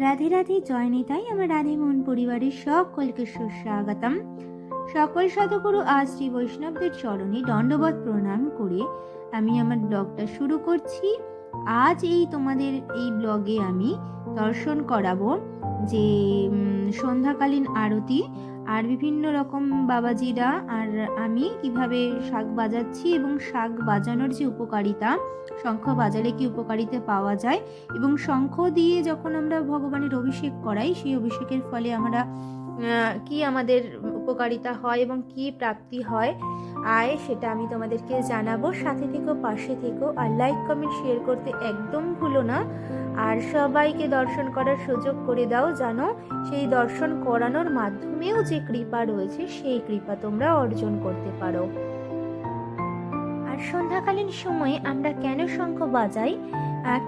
রাধে রাধে, জয় নেতাই, আমার রাধে মন পরিবারের সকলকে সুস্বাগতম। সকল সদগুরু আজ শ্রী বৈষ্ণবদের চরণে দণ্ডবত প্রণাম করে আমি আমার ব্লগটা শুরু করছি। আজ এই তোমাদের এই ব্লগে আমি দর্শন করাবো যে সন্ধ্যাকালীন আরতি আর বিভিন্ন রকম বাবাজিরা আর আমি কীভাবে শাক বাজাচ্ছি এবং শাক বাজানোর যে উপকারিতা, শঙ্খ বাজালে কি উপকারিতা পাওয়া যায় এবং শঙ্খ দিয়ে যখন আমরা ভগবানের অভিষেক করাই, সেই অভিষেকের ফলে আমরা কি আমাদের উপকারিতা হয় এবং কি প্রাপ্তি হয়, আয় সেটা আমি তোমাদেরকে জানাব। সাথে থেকো, পাশে থেকো, আর লাইক কমেন্ট শেয়ার করতে একদম ভুলো না। আর সবাইকে দর্শন করার সুযোগ করে দাও জানো সেই দর্শন করানোর মাধ্যমেও যে কৃপা রয়েছে, সেই কৃপা তোমরা অর্জন করতে পারো। আর সন্ধ্যাকালীন সময়ে আমরা কেন শঙ্খ বাজাই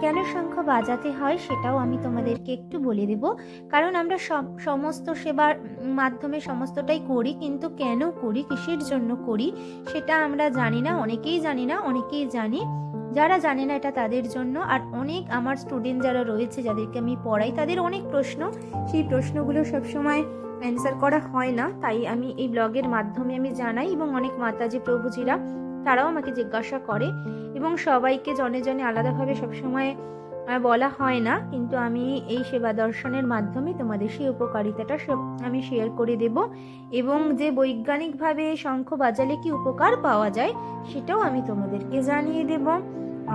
কেন শঙ্খ বাজাতে হয় সেটাও আমি তোমাদেরকে একটু বলে দেব। কারণ আমরা সব, সমস্ত সেবার মাধ্যমে সমস্তটাই করি, কিন্তু কেন করি, কিসের জন্য করি, সেটা আমরা জানি না, অনেকেই জানি না, অনেকেই জানি। যারা জানে না এটা তাদের জন্য, আর অনেক আমার স্টুডেন্ট যারা রয়েছে যাদেরকে আমি পড়াই, তাদের অনেক প্রশ্ন। সেই প্রশ্নগুলো সবসময় অ্যান্সার করা হয় না, তাই আমি এই ব্লগের মাধ্যমে আমি জানাই এবং অনেক মাতাজি প্রভুজিরা তারাও আমাকে জিজ্ঞাসা করে এবং সবাইকে জনে জনে আলাদাভাবে সবসময় বলা হয় না। কিন্তু আমি এই সেবা দর্শনের মাধ্যমে তোমাদের সেই উপকারিতাটা আমি শেয়ার করে দেব। এবং যে বৈজ্ঞানিকভাবে শঙ্খ বাজালে কি উপকার পাওয়া যায়, সেটাও আমি তোমাদেরকে জানিয়ে দেব।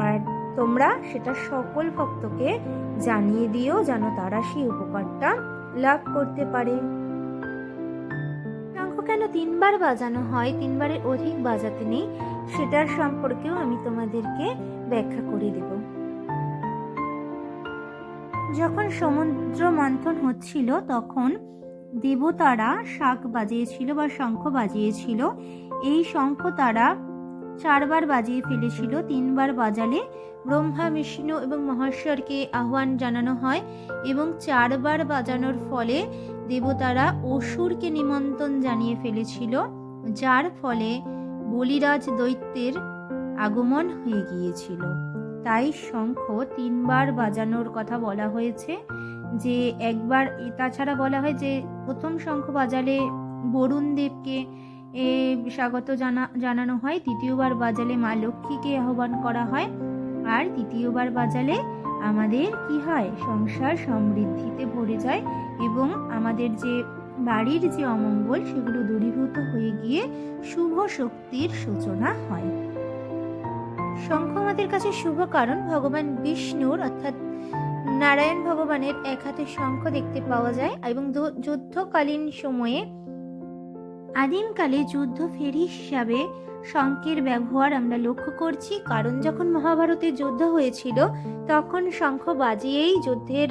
আর তোমরা সেটা সকল ভক্তকে জানিয়ে দিও যেন তারা সেই উপকারটা লাভ করতে পারে। তিনবার বাজানো হয়, তিনবারের অধিক বাজাতে নেই, সেটার সম্পর্কেও আমি তোমাদেরকে ব্যাখ্যা করে দেব। যখন সমুদ্র মন্থন হচ্ছিল, তখন দেবতারা শাক বাজিয়েছিল বা শঙ্খ বাজিয়েছিল। এই শঙ্খ তারা চারবার বাজিয়ে ফেলেছিল, তিনবার বাজালে ব্রহ্মা, বিষ্ণু এবং মহেশ্বরকে আহ্বান জানানো হয় এবং চারবার বাজানোর ফলে দেবতারা অসুরকে নিমন্ত্রণ জানিয়ে ফেলেছিল যার ফলে বলিরাজ দৈত্যের আগমন হয়ে গিয়েছিল। তাই শঙ্খ তিনবার বাজানোর কথা বলা হয়েছে যে একবার তাছাড়া বলা হয় যে প্রথম শঙ্খ বাজালে বরুণ দেবকে এ, স্বাগত জানা জানানো হয় দ্বিতীয়বার বাজালে মা লক্ষ্মীকে আহ্বান করা হয় আর তৃতীয়বার বাজালে আমাদের কি হয়? সংসার সমৃদ্ধিতে ভরে যায় এবং আমাদের যে বাড়ির যে অমঙ্গল, সেগুলো দূরীভূত হয়ে গিয়ে শুভ শক্তির সূচনা হয়। শঙ্খ আমাদের কাছে শুভ কারণ। ভগবান বিষ্ণুর অর্থাৎ নারায়ণ ভগবানের এক হাতে শঙ্খ দেখতে পাওয়া যায় এবং যুদ্ধকালীন সময়ে, আদিমকালে যুদ্ধ ফেরি হিসাবে শঙ্খের ব্যবহার আমরা লক্ষ্য করছি, কারণ যখন মহাভারতের যুদ্ধ হয়েছিল, তখন শঙ্খ বাজিয়েই যুদ্ধের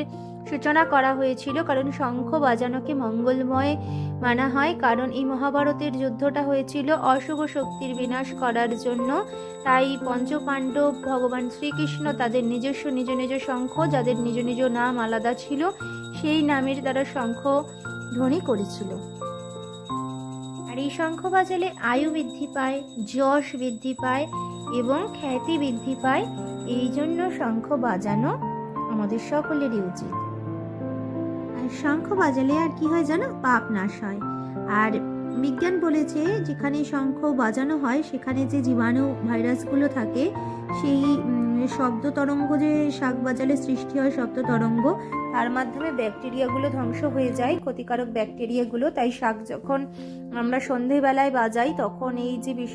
সূচনা করা হয়েছিল, কারণ শঙ্খ বাজানোকে মঙ্গলময় মানা হয়, কারণ এই মহাভারতের যুদ্ধটা হয়েছিল অশুভ শক্তির বিনাশ করার জন্য। তাই পঞ্চপাণ্ডব ভগবান শ্রীকৃষ্ণ তাদের নিজস্ব নিজ নিজ শঙ্খ, যাদের নিজ নিজ নাম আলাদা ছিল, সেই নামের দ্বারা শঙ্খ ধ্বনি করেছিল। আর এই শঙ্খ বাজালে আয়ু বৃদ্ধি পায়, যশ বৃদ্ধি পায় এবং খ্যাতি বৃদ্ধি পায়। এই জন্য শঙ্খ বাজানো আমাদের সকলেরই উচিত। আর শঙ্খ বাজালে আর কি হয় জানো? পাপ নাশ হয়। আর বিজ্ঞান বলেছে, যেখানে শঙ্খ বাজানো হয়, সেখানে যে জীবাণু ভাইরাসগুলো থাকে সেই শব্দ তরঙ্গ যে শাক বাজালে সৃষ্টি হয় শব্দ তরঙ্গ তার মাধ্যমে ব্যাকটেরিয়াগুলো ধ্বংস হয়ে যায়, ক্ষতিকারক ব্যাকটেরিয়াগুলো। তাই শাক যখন আমরা সন্ধেবেলায় বাজাই, তখন এই যে বিষ,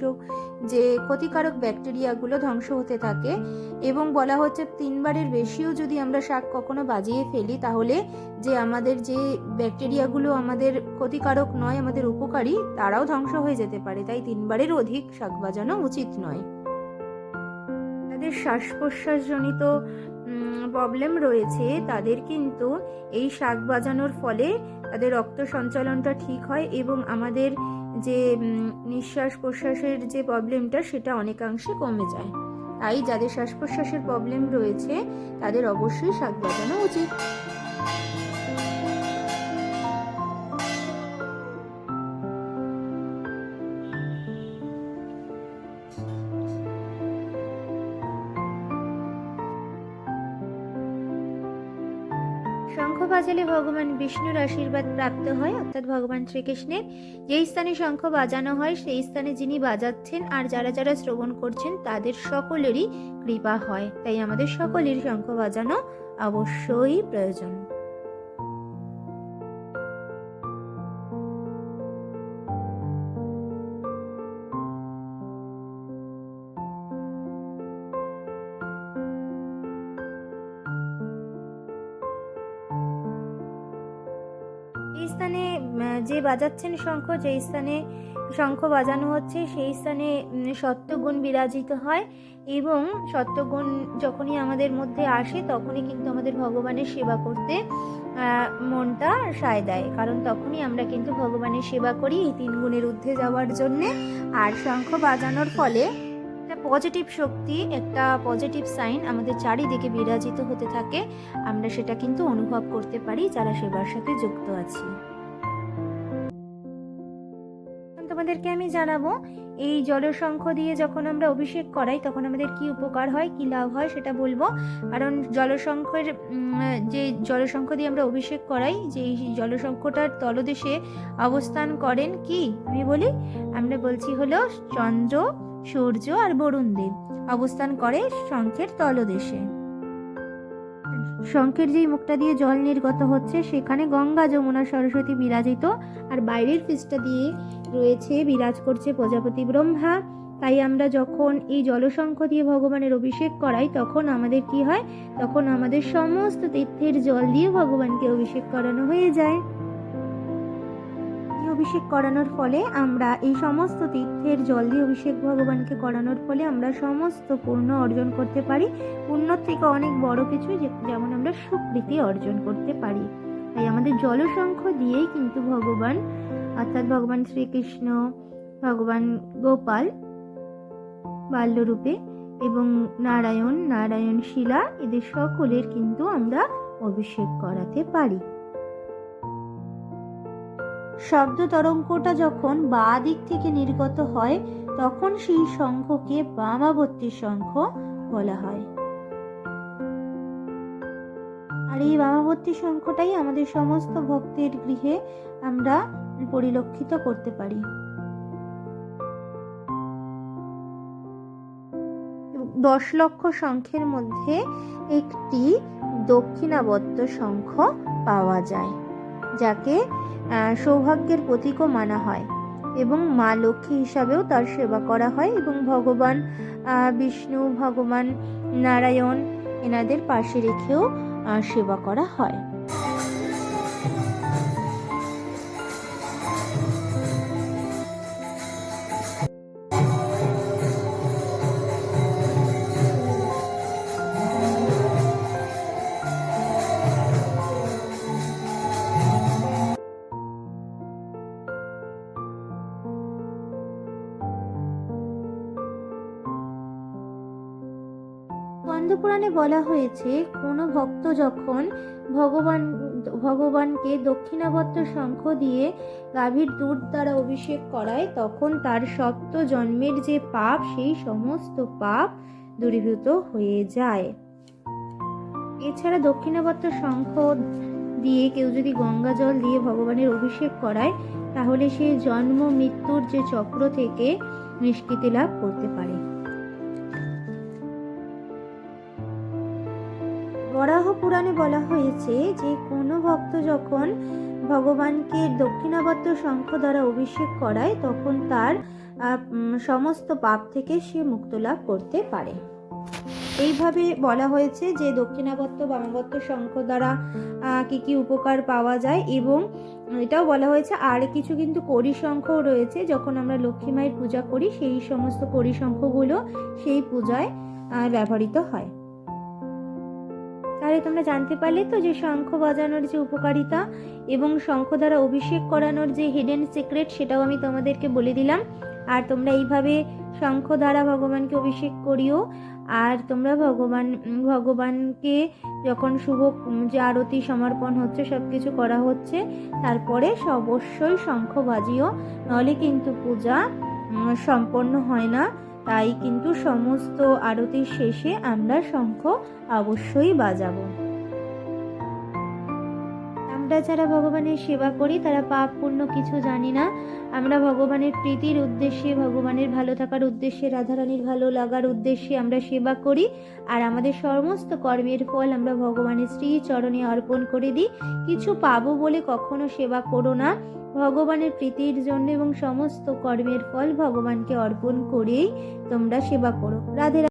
যে ক্ষতিকারক ব্যাকটেরিয়াগুলো ধ্বংস হতে থাকে এবং বলা হচ্ছে তিনবারের বেশিও যদি আমরা শাক কখনো বাজিয়ে ফেলি, তাহলে যে আমাদের যে ব্যাকটেরিয়াগুলো আমাদের ক্ষতিকারক নয়, আমাদের উপকারী, তারাও ধ্বংস হয়ে যেতে পারে। তাই তিনবারের অধিক শাক বাজানো উচিত নয়। তাদের শ্বাস প্রশ্বাসজনিত প্রবলেম রয়েছে, তাদের কিন্তু এই শাক বাজানোর ফলে তাদের রক্ত সঞ্চালনটা ঠিক হয় এবং আমাদের যে নিঃশ্বাস প্রশ্বাসের যে প্রবলেমটা সেটা অনেকাংশে কমে যায়। তাই যাদের শ্বাস প্রশ্বাসের প্রবলেম রয়েছে, তাদের অবশ্যই শাক বাজানো উচিত। শঙ্খ বাজালে ভগবান বিষ্ণুর আশীর্বাদ প্রাপ্ত হয়, অর্থাৎ ভগবান শ্রীকৃষ্ণের। যেই স্থানে শঙ্খ বাজানো হয়, সেই স্থানে যিনি বাজাচ্ছেন আর যারা যারা শ্রবণ করছেন, তাদের সকলেরই কৃপা হয়। তাই আমাদের সকলের শঙ্খ বাজানো অবশ্যই প্রয়োজন। এই স্থানে যে বাজাচ্ছেন শঙ্খ, যেই স্থানে শঙ্খ বাজানো হচ্ছে, সেই স্থানে সত্যগুণ বিরাজিত হয় এবং সত্যগুণ যখনই আমাদের মধ্যে আসে, তখনই কিন্তু আমাদের ভগবানের সেবা করতে মনটা সায় দেয়। কারণ তখনই আমরা কিন্তু ভগবানের সেবা করি এই তিন গুণের ঊর্ধ্বে যাওয়ার জন্যে। আর শঙ্খ বাজানোর ফলে পজিটিভ শক্তি একটা পজিটিভ সাইন আমাদের চারিদিকে বিরাজিত হতে থাকে। আমরা সেটা কিন্তু অনুভব করতে পারি যারা সেবার সাথে যুক্ত আছি। তোমাদেরকে আমি জানাব, এই জলশঙ্খ দিয়ে যখন আমরা অভিষেক করাই তখন আমাদের কি উপকার হয়, কি লাভ হয় সেটা বলব। কারণ জলশঙ্খের যে জলশঙ্খ দিয়ে আমরা অভিষেক করাই, যে জলশঙ্খটার তলদেশে অবস্থান করেন কি? আমি বলি, আমরা বলছি হলো চন্দ্র সূর্য আর বরুণ দেব অবস্থান করে শঙ্খের তলদেশে। শঙ্খের যেই মুখটা দিয়ে জল নির্গত হচ্ছে, সেখানে গঙ্গা, যমুনা, সরস্বতী বিরাজিত আর বাইরের ফিসটা দিয়ে রয়েছে, বিরাজ করছে প্রজাপতি ব্রহ্মা। তাই আমরা যখন এই জলশঙ্খ দিয়ে ভগবানের অভিষেক করাই, তখন আমাদের কি হয়? তখন আমাদের সমস্ত তীর্থের জল দিয়ে ভগবানকে অভিষেক করানো হয়ে যায়। অভিষেক করানোর ফলে আমরা এই সমস্ত তীর্থের জল দিয়ে অভিষেক ভগবানকে করানোর ফলে আমরা সমস্ত পূর্ণ অর্জন করতে পারি। পূর্ণ থেকে অনেক বড় কিছু যেমন আমরা সুকৃতি অর্জন করতে পারি। তাই আমাদের জলশঙ্খ দিয়েই কিন্তু ভগবান, অর্থাৎ ভগবান শ্রীকৃষ্ণ, ভগবান গোপাল বাল্যরূপে এবং নারায়ণ নারায়ণ শিলা, এদের সকলের কিন্তু আমরা অভিষেক করাতে পারি। শব্দ তরঙ্গটা যখন বা দিক থেকে নির্গত হয়, তখন সেই শঙ্খকে বামাবর্তী শঙ্খ বলা হয়। আর এই বামাবর্তী শঙ্খটাই আমাদের সমস্ত ভক্তের গৃহে আমরা পরিলক্ষিত করতে পারি। দশ লক্ষ শঙ্খের মধ্যে একটি দক্ষিণাবর্ত শঙ্খ পাওয়া যায়। যাকে সৌভাগ্যের প্রতীকও মানা হয় এবং মা লক্ষ্মী হিসাবেও তার সেবা করা হয় এবং ভগবান বিষ্ণু, ভগবান নারায়ণ এনাদের পাশে রেখেও সেবা করা হয়। স্কন্দপুরাণে বলা হয়েছে, কোনো ভক্ত যখন ভগবান, ভগবানকে দক্ষিণাবর্ত শঙ্খ দিয়ে গাভীর দুধ দ্বারা অভিষেক করায়, তখন তার সপ্ত জন্মের যে পাপ, সেই সমস্ত পাপ দূরীভূত হয়ে যায়। এছাড়া দক্ষিণাবর্ত শঙ্খ দিয়ে কেউ যদি গঙ্গা জল দিয়ে ভগবানের অভিষেক করায়, তাহলে সেই জন্ম মৃত্যুর যে চক্র থেকে নিষ্কৃতি লাভ করতে পারে। পুরাণে বলা হয়েছে যে কোনো ভক্ত যখন ভগবানকে দক্ষিণাবর্ত শঙ্খ দ্বারা অভিষেক করায়, তখন তার সমস্ত পাপ থেকে সে মুক্ত লাভ করতে পারে। এইভাবে বলা হয়েছে যে দক্ষিণাবর্ত বামাবর্ত শঙ্খ দ্বারা কি কি উপকার পাওয়া যায় এবং এটাও বলা হয়েছে আর কিছু কিন্তু কড়ি রয়েছে। যখন আমরা লক্ষ্মী মায়ের পূজা করি, সেই সমস্ত শঙ্খগুলো সেই পূজায় ব্যবহৃত হয়। তাহলে তোমরা জানতে পারলে তো যে শঙ্খ বাজানোর যে উপকারিতা এবং শঙ্খ দ্বারা অভিষেক করানোর যে হিডেন সিক্রেট সেটাও আমি তোমাদেরকে বলে দিলাম। আর তোমরা এইভাবে শঙ্খ দ্বারা ভগবানকে অভিষেক করিও। আর তোমরা ভগবান, ভগবানকে যখন শুভ, যে আরতি, সমর্পণ হচ্ছে সব কিছু করা হচ্ছে, তারপরে অবশ্যই শঙ্খ বাজিও। নাহলে কিন্তু পূজা সম্পন্ন হয় না। তাই কিন্তু সমস্ত আরতির শেষে আমরা শঙ্খ অবশ্যই বাজাবো। আমরা যারা ভগবানের সেবা করি, তারা পাপ পুণ্য কিছু জানি না। আমরা ভগবানের প্রীতির উদ্দেশ্যে, ভগবানের ভালো থাকার উদ্দেশ্যে, রাধারানীর ভালো লাগার উদ্দেশ্যে আমরা সেবা করি। আর আমাদের সমস্ত কর্মের ফল আমরা ভগবানের শ্রী চরণে অর্পণ করে দিই। কিছু পাবো বলে কখনো সেবা করো না। ভগবানের প্রীতির জন্য এবং সমস্ত কর্মের ফল ভগবানকে অর্পণ করেই তোমরা সেবা করো। রাধে।